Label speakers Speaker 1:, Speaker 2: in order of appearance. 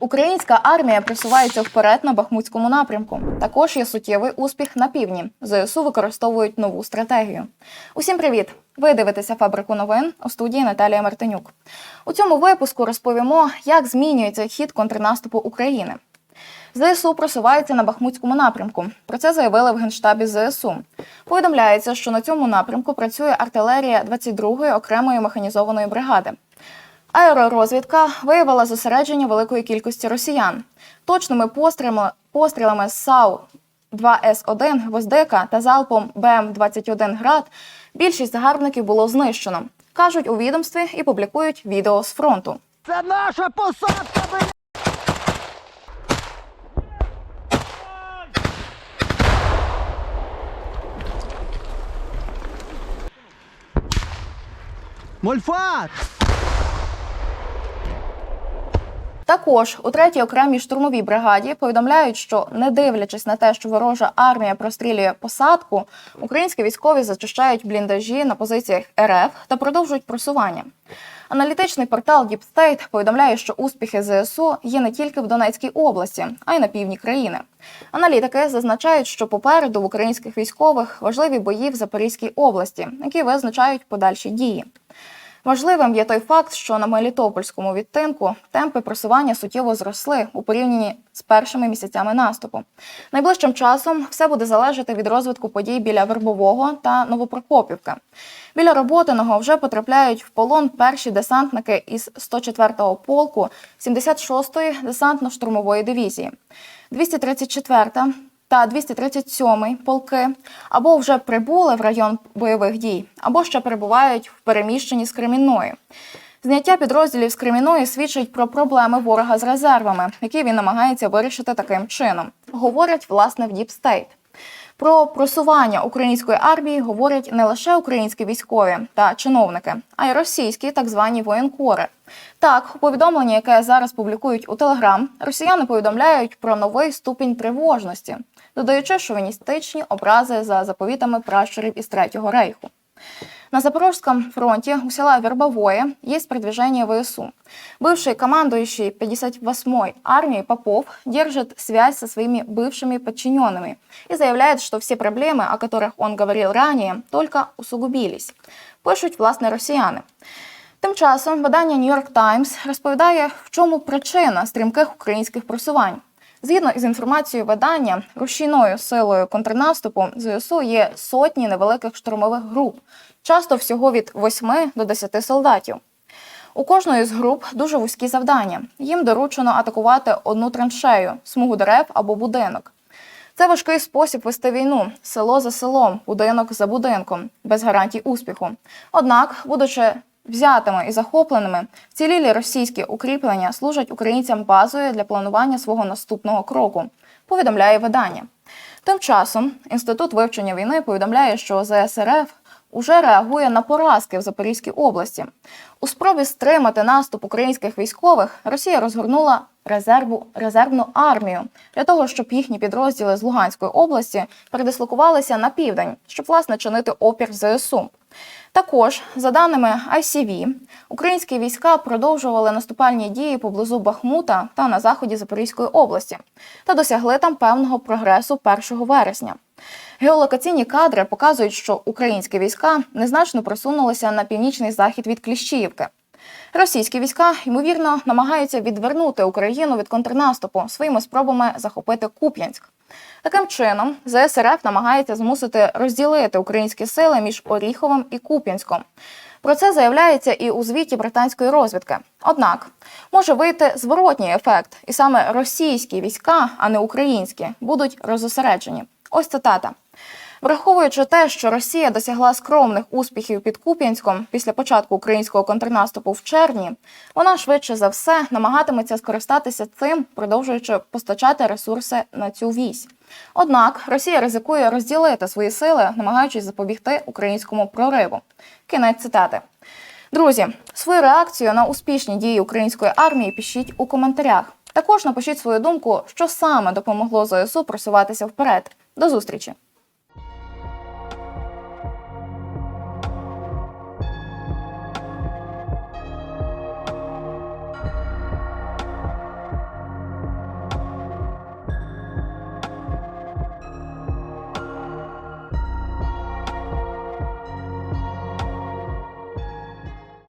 Speaker 1: Українська армія просувається вперед на Бахмутському напрямку. Також є суттєвий успіх на півдні. ЗСУ використовують нову стратегію. Усім привіт! Ви дивитеся фабрику новин у студії Наталія Мартинюк. У цьому випуску розповімо, як змінюється хід контрнаступу України. ЗСУ просувається на Бахмутському напрямку. Про це заявили в генштабі ЗСУ. Повідомляється, що на цьому напрямку працює артилерія 22-ї окремої механізованої бригади. Аеророзвідка виявила зосередження великої кількості росіян. Точними пострілами, пострілами САУ 2С1 Гвоздика та залпом БМ-21 Град більшість загарбників було знищено. Кажуть у відомстві і публікують відео з фронту.
Speaker 2: Це наша посадка, блядь! Мольфар!
Speaker 1: Також у третій окремій штурмовій бригаді повідомляють, що не дивлячись на те, що ворожа армія прострілює посадку, українські військові зачищають бліндажі на позиціях РФ та продовжують просування. Аналітичний портал Deep State повідомляє, що успіхи ЗСУ є не тільки в Донецькій області, а й на півдні країни. Аналітики зазначають, що попереду в українських військових важливі бої в Запорізькій області, які визначають подальші дії. Важливим є той факт, що на Мелітопольському відтинку темпи просування суттєво зросли у порівнянні з першими місяцями наступу. Найближчим часом все буде залежати від розвитку подій біля Вербового та Новопрокопівка. Біля Роботиного вже потрапляють в полон перші десантники із 104-го полку 76-ї десантно-штурмової дивізії. 234-та та 237 полки або вже прибули в район бойових дій, або ще перебувають в переміщенні з Кремінної. Зняття підрозділів з Креміної свідчить про проблеми ворога з резервами, які він намагається вирішити таким чином. Говорять власне в State. Про просування української армії говорять не лише українські військові та чиновники, а й російські так звані воєнкори. Так, у повідомленні, яке зараз публікують у Телеграм, росіяни повідомляють про новий ступінь тривожності, додаючи шовіністичні образи за заповітами пращурів із Третього рейху. На Запорожском фронте у села Вербовое есть продвижение ВСУ. Бывший командующий 58-й армией Попов держит связь со своими бывшими подчиненными и заявляет, что все проблемы, о которых он говорил ранее, только усугубились. Пишуть власне росіяни. Тим часом видання New York Times розповідає, в чому причина стрімких українських просувань. Згідно із інформацією видання, рушійною силою контрнаступу ЗСУ є сотні невеликих штурмових груп, часто всього від 8 до 10 солдатів. У кожної з груп дуже вузькі завдання. Їм доручено атакувати одну траншею, смугу дерев або будинок. Це важкий спосіб вести війну село за селом, будинок за будинком, без гарантій успіху. Однак, будучи взятими і захопленими, вцілілі російські укріплення служать українцям базою для планування свого наступного кроку, повідомляє видання. Тим часом інститут вивчення війни повідомляє, що ЗСРФ уже реагує на поразки в Запорізькій області. У спробі стримати наступ українських військових Росія розгорнула резерву резервну армію для того, щоб їхні підрозділи з Луганської області передислокувалися на південь, щоб власне чинити опір ЗСУ. Також, за даними ICV, українські війська продовжували наступальні дії поблизу Бахмута та на заході Запорізької області та досягли там певного прогресу 1 вересня. Геолокаційні кадри показують, що українські війська незначно просунулися на північний захід від Кліщіївки. Російські війська, ймовірно, намагаються відвернути Україну від контрнаступу своїми спробами захопити Куп'янськ. Таким чином, ЗСРФ намагається змусити розділити українські сили між Оріховим і Куп'янськом. Про це заявляється і у звіті британської розвідки. Однак може вийти зворотній ефект, і саме російські війська, а не українські, будуть розосереджені. Ось цитата. Враховуючи те, що Росія досягла скромних успіхів під Куп'янськом після початку українського контрнаступу в червні, вона швидше за все намагатиметься скористатися цим, продовжуючи постачати ресурси на цю вісь. Однак Росія ризикує розділити свої сили, намагаючись запобігти українському прориву. Кінець цитати. Друзі, свою реакцію на успішні дії української армії пишіть у коментарях. Також напишіть свою думку, що саме допомогло ЗСУ просуватися вперед. До зустрічі!